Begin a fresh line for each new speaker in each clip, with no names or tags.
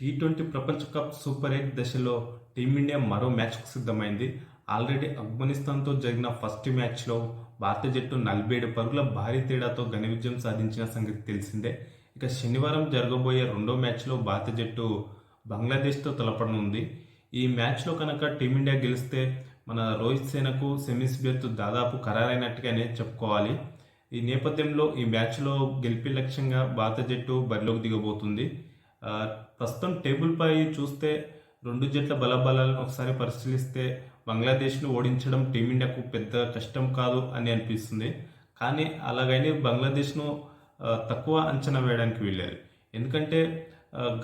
Tea twenty ప్రపంచ cup super eight దశలో team India మరో మ్యాచ్కు సిద్ధమైంది. ఆల్రెడీ ఆఫ్ఘనిస్తాన్తో జరిగిన ఫస్ట్ మ్యాచ్లో భారత జట్టు నలభై ఏడు పరుగుల భారీ తేడాతో ఘన విజయం సాధించిన సంగతి తెలిసిందే. ఇక శనివారం జరగబోయే రెండో మ్యాచ్లో భారత జట్టు బంగ్లాదేశ్తో తలపడనుంది. ఈ మ్యాచ్లో కనుక టీమిండియా గెలిస్తే మన రోహిత్ సేనకు సెమీస్ బెర్త్ దాదాపు ఖరారైనట్టుగానే చెప్పుకోవాలి. ఈ నేపథ్యంలో ఈ మ్యాచ్లో గెలిపే లక్ష్యంగా భారత జట్టు బరిలోకి దిగబోతుంది. ప్రస్తుతం టేబుల్పై చూస్తే రెండు జట్ల బలబలాలను ఒకసారి పరిశీలిస్తే బంగ్లాదేశ్ను ఓడించడం టీమిండియాకు పెద్ద కష్టం కాదు అని అనిపిస్తుంది. కానీ అలాగని బంగ్లాదేశ్ను తక్కువ అంచనా వేయడానికి వీల్లేదు. ఎందుకంటే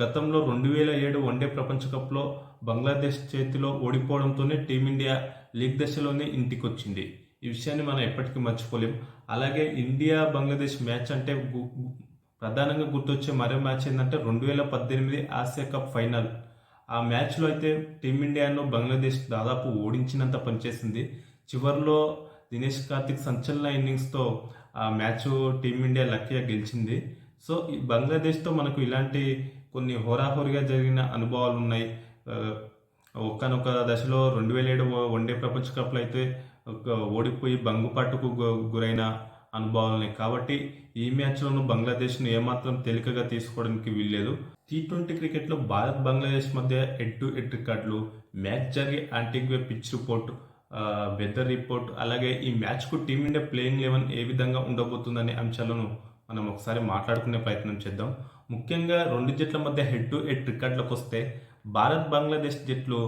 గతంలో రెండు వేల ఏడు వన్డే ప్రపంచ కప్లో బంగ్లాదేశ్ చేతిలో ఓడిపోవడంతోనే టీమిండియా లీగ్ దశలోనే ఇంటికి వచ్చింది ఈ విషయాన్ని మనం ఎప్పటికీ మర్చిపోలేం. అలాగే ఇండియా బంగ్లాదేశ్ మ్యాచ్ అంటే ప్రధానంగా గుర్తొచ్చే మరో మ్యాచ్ ఏంటంటే రెండు వేల పద్దెనిమిది ఆసియా కప్ ఫైనల్. ఆ మ్యాచ్లో అయితే టీమిండియాను బంగ్లాదేశ్ దాదాపు ఓడించినంత పనిచేసింది. చివరిలో దినేష్ కార్తిక్ సంచలన ఇన్నింగ్స్తో ఆ మ్యాచ్ టీమిండియా లక్కీగా గెలిచింది. సో ఈ బంగ్లాదేశ్తో మనకు ఇలాంటి కొన్ని హోరాహోరీగా జరిగిన అనుభవాలు ఉన్నాయి. ఒకనొక దశలో రెండు వేల ఏడు వన్డే ప్రపంచ కప్లో అయితే ఓడిపోయి బంగుపాటుకు గురైన అనుభవాలు ఉన్నాయి. కాబట్టి ఈ మ్యాచ్లోనూ బంగ్లాదేశ్ను ఏమాత్రం తేలికగా తీసుకోవడానికి వీల్లేదు. టీ ట్వంటీ క్రికెట్లో భారత్ బంగ్లాదేశ్ మధ్య హెడ్ టు హెడ్ రికార్డులు మ్యాచ్ జరిగే Antigua pitch report weather report అలాగే ఈ మ్యాచ్కు టీమిండియా ప్లేయింగ్ లెవెన్ ఏ విధంగా ఉండబోతుందనే అంశాలను మనం ఒకసారి మాట్లాడుకునే ప్రయత్నం చేద్దాం. ముఖ్యంగా రెండు జట్ల మధ్య హెడ్ టు హెడ్ రికార్డులకు వస్తే భారత్ బంగ్లాదేశ్ జట్లు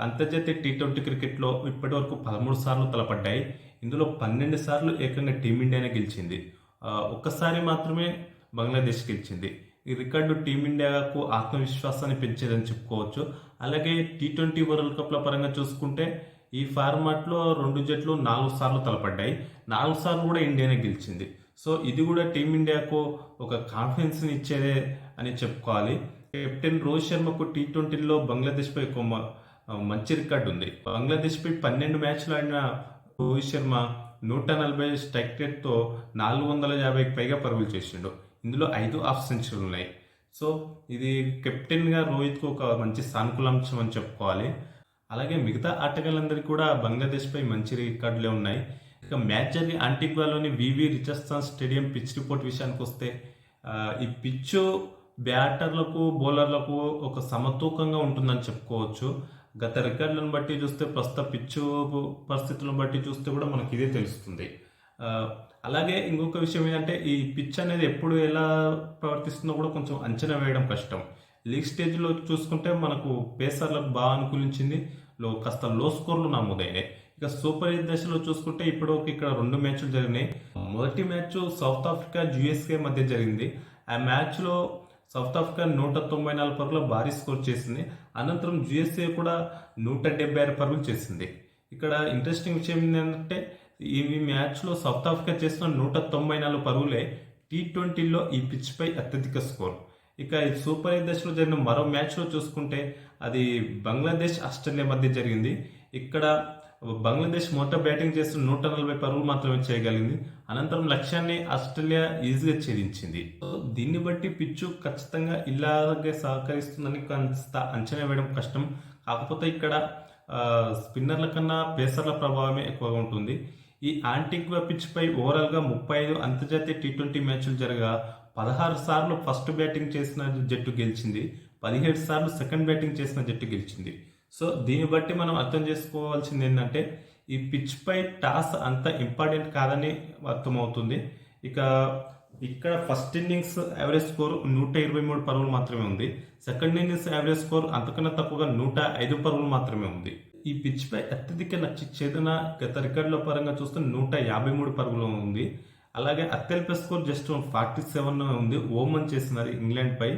అంతర్జాతీయ టీ ట్వంటీ క్రికెట్లో ఇప్పటి వరకు పదమూడు సార్లు తలపడ్డాయి. ఇందులో పన్నెండు సార్లు ఏకంగా టీమిండియానే గెలిచింది. ఒక్కసారి మాత్రమే బంగ్లాదేశ్ గెలిచింది. ఈ రికార్డు టీమిండియాకు ఆత్మవిశ్వాసాన్ని పెంచేదని చెప్పుకోవచ్చు. అలాగే టీ ట్వంటీ వరల్డ్ కప్ల పరంగా చూసుకుంటే ఈ ఫార్మాట్లో రెండు జట్లు నాలుగు సార్లు తలపడ్డాయి. నాలుగు సార్లు కూడా ఇండియానే గెలిచింది. సో ఇది కూడా టీమిండియాకు ఒక కాన్ఫిడెన్స్ని ఇచ్చేదే అని చెప్పుకోవాలి. కెప్టెన్ రోహిత్ శర్మకు టీ ట్వంటీలో బంగ్లాదేశ్పై ఒక మంచి రికార్డు ఉంది. బంగ్లాదేశ్పై పన్నెండు మ్యాచ్లు ఆడిన రోహిత్ శర్మ నూట నలభై స్ట్రైక్ రేట్తో నాలుగు వందల యాభైకి పైగా పరుగులు చేసిండు. ఇందులో ఐదు ఆఫ్ సెంచరీలు ఉన్నాయి. సో ఇది కెప్టెన్గా రోహిత్కు ఒక మంచి సానుకూలాంశం అని చెప్పుకోవాలి. అలాగే మిగతా ఆటగాళ్ళందరికీ కూడా బంగ్లాదేశ్పై మంచి రికార్డులే ఉన్నాయి. ఇక మ్యాచ్ జరిగే ఆంటిగ్వాలోని V V Richardson stadium pitch report విషయానికి వస్తే ఈ పిచ్చు బ్యాటర్లకు బౌలర్లకు ఒక సమతూకంగా ఉంటుందని చెప్పుకోవచ్చు. గత రికార్డులను బట్టి చూస్తే ప్రస్తుత పిచ్చు పరిస్థితులను బట్టి చూస్తే కూడా మనకి ఇదే తెలుస్తుంది. అలాగే ఇంకొక విషయం ఏంటంటే ఈ పిచ్ అనేది ఎప్పుడు ఎలా ప్రవర్తిస్తుందో కూడా కొంచెం అంచనా వేయడం కష్టం. లీగ్ స్టేజ్లో చూసుకుంటే మనకు పేసర్లకు బాగా అనుకూలించింది. లో కాస్త లో స్కోర్లు నమోదైనాయి. ఇక సూపర్ ఎయిట్ దశలో చూసుకుంటే ఇప్పుడు ఇక్కడ రెండు మ్యాచ్లు జరిగినాయి. మొదటి మ్యాచ్ సౌత్ ఆఫ్రికా యుఎస్ఏ మధ్య జరిగింది. ఆ మ్యాచ్లో సౌత్ ఆఫ్రికా నూట తొంభై నాలుగు పరుగుల భారీ స్కోర్ చేసింది. అనంతరం యుఎస్ఏ కూడా నూట డెబ్బై ఆరు పరుగులు చేసింది. ఇక్కడ ఇంట్రెస్టింగ్ విషయం ఏంటంటే ఈ మ్యాచ్లో సౌత్ ఆఫ్రికా చేసిన నూట తొంభై నాలుగు పరుగులే టీ ట్వంటీలో ఈ పిచ్పై అత్యధిక స్కోర్. ఇక సూపర్ ఎయిట్ దశలో జరిగిన మరో మ్యాచ్లో చూసుకుంటే అది బంగ్లాదేశ్ ఆస్ట్రేలియా మధ్య జరిగింది. ఇక్కడ బంగ్లాదేశ్ మొట్ట బ్యాటింగ్ చేస్తున్న నూట నలభై పరుగులు మాత్రమే చేయగలిగింది. అనంతరం లక్ష్యాన్ని ఆస్ట్రేలియా ఈజీగా ఛేదించింది. దీన్ని బట్టి పిచ్చు ఖచ్చితంగా ఇలాగే సహకరిస్తుందని కొంత అంచనా వేయడం కష్టం. కాకపోతే ఇక్కడ స్పిన్నర్ల కన్నా పేసర్ల ప్రభావమే ఎక్కువగా ఉంటుంది. ఈ యాంటిక్వా పిచ్పై ఓవరాల్గా ముప్పై ఐదు అంతర్జాతీయ టీ ట్వంటీ మ్యాచ్లు జరగా పదహారు సార్లు ఫస్ట్ బ్యాటింగ్ చేసిన జట్టు గెలిచింది. పదిహేడు సార్లు సెకండ్ బ్యాటింగ్ చేసిన జట్టు గెలిచింది. సో దీన్ని బట్టి మనం అర్థం చేసుకోవాల్సింది ఏంటంటే ఈ పిచ్ పై టాస్ అంత ఇంపార్టెంట్ కాదని అర్థమవుతుంది. ఇక ఇక్కడ ఫస్ట్ ఇన్నింగ్స్ యావరేజ్ స్కోర్ నూట ఇరవై మూడు పరుగులు మాత్రమే ఉంది. సెకండ్ ఇన్నింగ్స్ యావరేజ్ స్కోర్ అంతకన్నా తక్కువగా నూట ఐదు పరుగులు మాత్రమే ఉంది. ఈ పిచ్ పై అత్యధిక లక్ష్య ఛేదన గత రికార్డుల పరంగా చూస్తే నూట యాభై మూడు పరుగులు ఉంది. అలాగే అత్యల్ప స్కోర్ జస్ట్ ఫార్టీ సెవెన్ ఉంది. ఓమన్ చేసినది ఇంగ్లాండ్ పై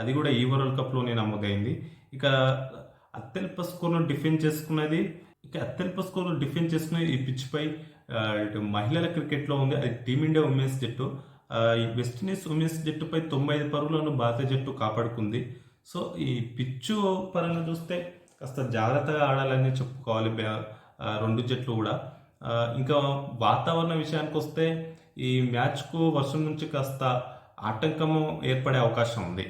అది కూడా ఈ వరల్డ్ కప్లోనే నమోదైంది. ఇక అత్యల్ప స్కోర్ను డిఫెండ్ చేసుకున్నది. ఇక అత్యల్ప స్కోర్ను డిఫెండ్ చేసుకునే ఈ పిచ్ పై ఇటు మహిళల క్రికెట్లో ఉంది. అది టీమిండియా ఉమెన్స్ జట్టు. ఈ వెస్టిండీస్ ఉమెన్స్ జట్టుపై తొంభై ఐదు పరుగులను భారత జట్టు కాపాడుకుంది. సో ఈ పిచ్చు పరంగా చూస్తే కాస్త జాగ్రత్తగా ఆడాలని చెప్పుకోవాలి రెండు జట్లు కూడా. ఇంకా వాతావరణ విషయానికి వస్తే ఈ మ్యాచ్కు వర్షం నుంచి కాస్త ఆటంకము ఏర్పడే అవకాశం ఉంది.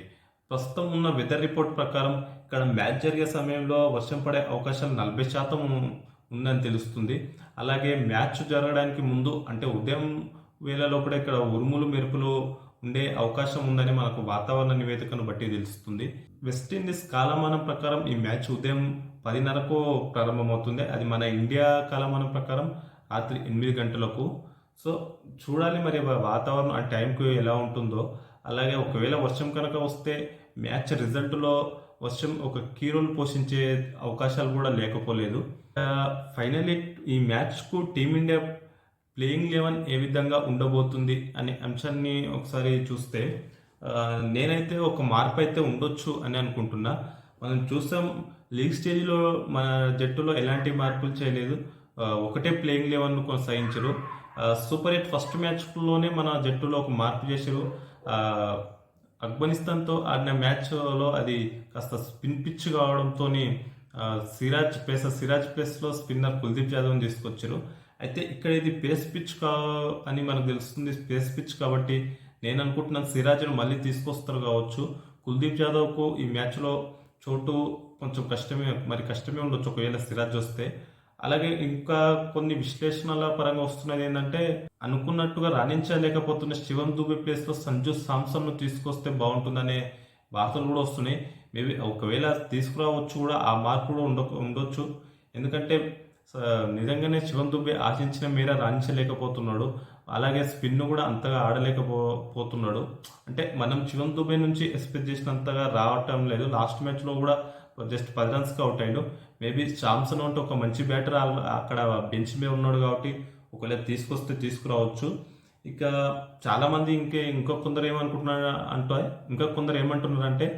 ప్రస్తుతం ఉన్న వెదర్ రిపోర్ట్ ప్రకారం ఇక్కడ మ్యాచ్ జరిగే సమయంలో వర్షం పడే అవకాశం నలభై శాతం ఉందని తెలుస్తుంది. అలాగే మ్యాచ్ జరగడానికి ముందు అంటే ఉదయం వేళలో కూడా ఇక్కడ ఉరుములు మెరుపులు ఉండే అవకాశం ఉందని మనకు వాతావరణ నివేదికను బట్టి తెలుస్తుంది. వెస్టిండీస్ కాలమానం ప్రకారం ఈ మ్యాచ్ ఉదయం పదిన్నరకు ప్రారంభమవుతుంది. అది మన ఇండియా కాలమానం ప్రకారం రాత్రి ఎనిమిది గంటలకు. సో చూడాలి మరి వాతావరణం ఆ టైంకి ఎలా ఉంటుందో. అలాగే ఒకవేళ వర్షం కనుక వస్తే మ్యాచ్ రిజల్ట్లో వర్షం ఒక కీ రోల్ పోషించే అవకాశాలు కూడా లేకపోలేదు. ఫైనలీ ఈ మ్యాచ్కు టీమిండియా ప్లేయింగ్ లెవెన్ ఏ విధంగా ఉండబోతుంది అనే అంశాన్ని ఒకసారి చూస్తే నేనైతే ఒక మార్పు అయితే ఉండొచ్చు అని అనుకుంటున్నా. మనం చూసాం లీగ్ స్టేజ్లో మన జట్టులో ఎలాంటి మార్పులు చేయలేదు. ఒకటే ప్లేయింగ్ లెవెన్ను కొనసాగించరు. సూపర్ ఎయిట్ ఫస్ట్ మ్యాచ్లోనే మన జట్టులో ఒక మార్పు చేశారు. అఫ్ఘనిస్తాన్తో ఆఫ్ఘనిస్తాన్తో ఆడిన మ్యాచ్లో అది కాస్త స్పిన్ పిచ్ కావడంతో సిరాజ్ పేసర్ సిరాజ్ ప్లేస్లో స్పిన్నర్ కుల్దీప్ యాదవ్ని తీసుకొచ్చారు. అయితే ఇక్కడ ఇది పేస్ పిచ్ కా అని మనకు తెలుస్తుంది పేస్ పిచ్ కాబట్టి నేను అనుకుంటున్నాను సిరాజ్ను మళ్ళీ తీసుకొస్తారు కావచ్చు. కుల్దీప్ యాదవ్కు ఈ మ్యాచ్లో చోటు కొంచెం కష్టమే మరి కష్టమే ఉండొచ్చు. ఒకవేళ సిరాజ్ వస్తే అలాగే ఇంకా కొన్ని విశ్లేషణల పరంగా వస్తున్నది ఏంటంటే అనుకున్నట్టుగా రాణించలేకపోతున్న శివం దూబే ప్లేస్లో సంజు సామ్సన్ తీసుకొస్తే బాగుంటుందనే వార్తలు కూడా వస్తున్నాయి. మేబీ ఒకవేళ తీసుకురావచ్చు కూడా ఆ మార్పు కూడా ఉండ ఉండొచ్చు. ఎందుకంటే నిజంగానే శివం దుబే ఆశించిన మేర రాణించలేకపోతున్నాడు. అలాగే స్పిన్ కూడా అంతగా ఆడలేకపో పోతున్నాడు. అంటే మనం శివం దుబే నుంచి ఎక్స్పెక్ట్ చేసినంతగా రావటం లేదు. లాస్ట్ మ్యాచ్లో కూడా జస్ట్ పది రన్స్కి అవుట్ అయ్యాడు. మేబీ సామ్సన్ అంటే ఒక మంచి బ్యాటర్ అక్కడ బెంచ్ మీద ఉన్నాడు కాబట్టి ఒకవేళ తీసుకొస్తే తీసుకురావచ్చు. ఇక చాలామంది ఇంకే ఇంకో కొందరు ఏమనుకుంటున్నారు అంటే ఇంకా కొందరు ఏమంటున్నారంటే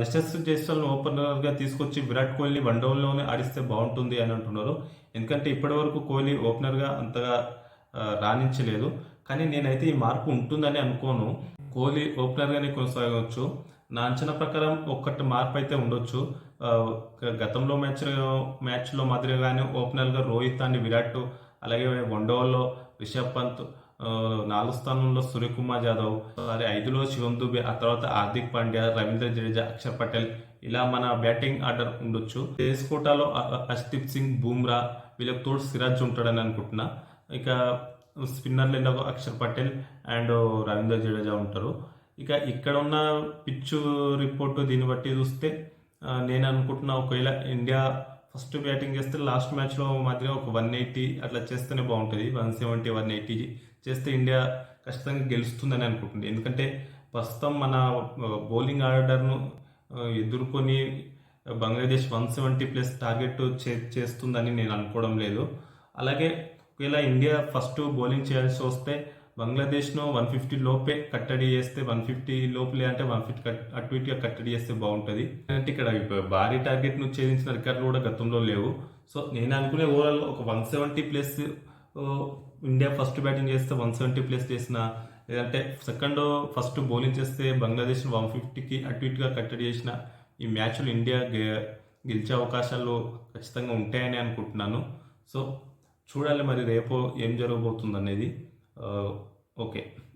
యశస్ జైస్వాల్ ఓపెనర్గా తీసుకొచ్చి విరాట్ కోహ్లీ వన్ డౌన్లోనే ఆడిస్తే బాగుంటుంది అని అంటున్నారు. ఎందుకంటే ఇప్పటివరకు కోహ్లీ ఓపెనర్గా అంతగా రాణించలేదు. కానీ నేనైతే ఈ మార్పు ఉంటుందని అనుకోను. కోహ్లీ ఓపెనర్గానే కొనసాగవచ్చు నా అంచనా ప్రకారం ఒక్కటి మార్పు అయితే ఉండొచ్చు గతంలో మ్యాచ్ మ్యాచ్లో మాదిరిగానే ఓపెనర్గా రోహిత్ అండ్ విరాట్ అలాగే వన్డోలో రిషబ్ పంత్ నాలుగు స్థానంలో సూర్యకుమార్ యాదవ్ అలాగే ఐదులో శివం దుబే ఆ తర్వాత హార్దిక్ పాండ్యా రవీంద్ర జడేజా అక్షర్ పటేల్ ఇలా మన బ్యాటింగ్ ఆర్డర్ ఉండొచ్చు. దేశ్ కోటాలో అష్దీప్ సింగ్ బూమ్రా వీళ్ళకి తోడు సిరాజ్ ఉంటాడని అనుకుంటున్నా. ఇక స్పిన్నర్లు అక్షర్ పటేల్ అండ్ రవీంద్ర జడేజా ఉంటారు. ఇక ఇక్కడ ఉన్న పిచ్చు రిపోర్టు దీన్ని బట్టి చూస్తే నేను అనుకుంటున్నా ఒకవేళ ఇండియా ఫస్ట్ బ్యాటింగ్ చేస్తే లాస్ట్ మ్యాచ్లో మధ్య ఒక వన్ ఎయిటీ అట్లా చేస్తేనే బాగుంటుంది. వన్ సెవెంటీ వన్ ఎయిటీ చేస్తే ఇండియా ఖచ్చితంగా గెలుస్తుందని అనుకుంటుంది. ఎందుకంటే ప్రస్తుతం మన బౌలింగ్ ఆర్డర్ను ఎదుర్కొని Bangladesh one seventy plus target చే చేస్తుందని నేను అనుకోవడం లేదు. అలాగే ఒకవేళ ఇండియా ఫస్ట్ బౌలింగ్ చేయాల్సి వస్తే బంగ్లాదేశ్ను వన్ ఫిఫ్టీ లోపే కట్టడి చేస్తే వన్ ఫిఫ్టీ లోపలే అంటే వన్ ఫిఫ్టీ అటు ఇటుగా కట్టడి చేస్తే బాగుంటుంది. అంటే ఇక్కడ భారీ టార్గెట్ను ఛేదించిన రికార్డులు కూడా గతంలో లేవు. సో నేను అనుకునే ఓవరాల్ ఒక one seventy plus India first batting చేస్తే వన్ సెవెంటీ ప్లస్ చేసిన లేదంటే సెకండ్ ఫస్ట్ బౌలింగ్ చేస్తే బంగ్లాదేశ్ వన్ ఫిఫ్టీకి అటు ఇటుగా కట్టడి చేసిన ఈ మ్యాచ్లు ఇండియా గెలిచే అవకాశాలు ఖచ్చితంగా ఉంటాయని అనుకుంటున్నాను. సో చూడాలి మరి రేపు ఏం జరగబోతుంది అనేది Okay.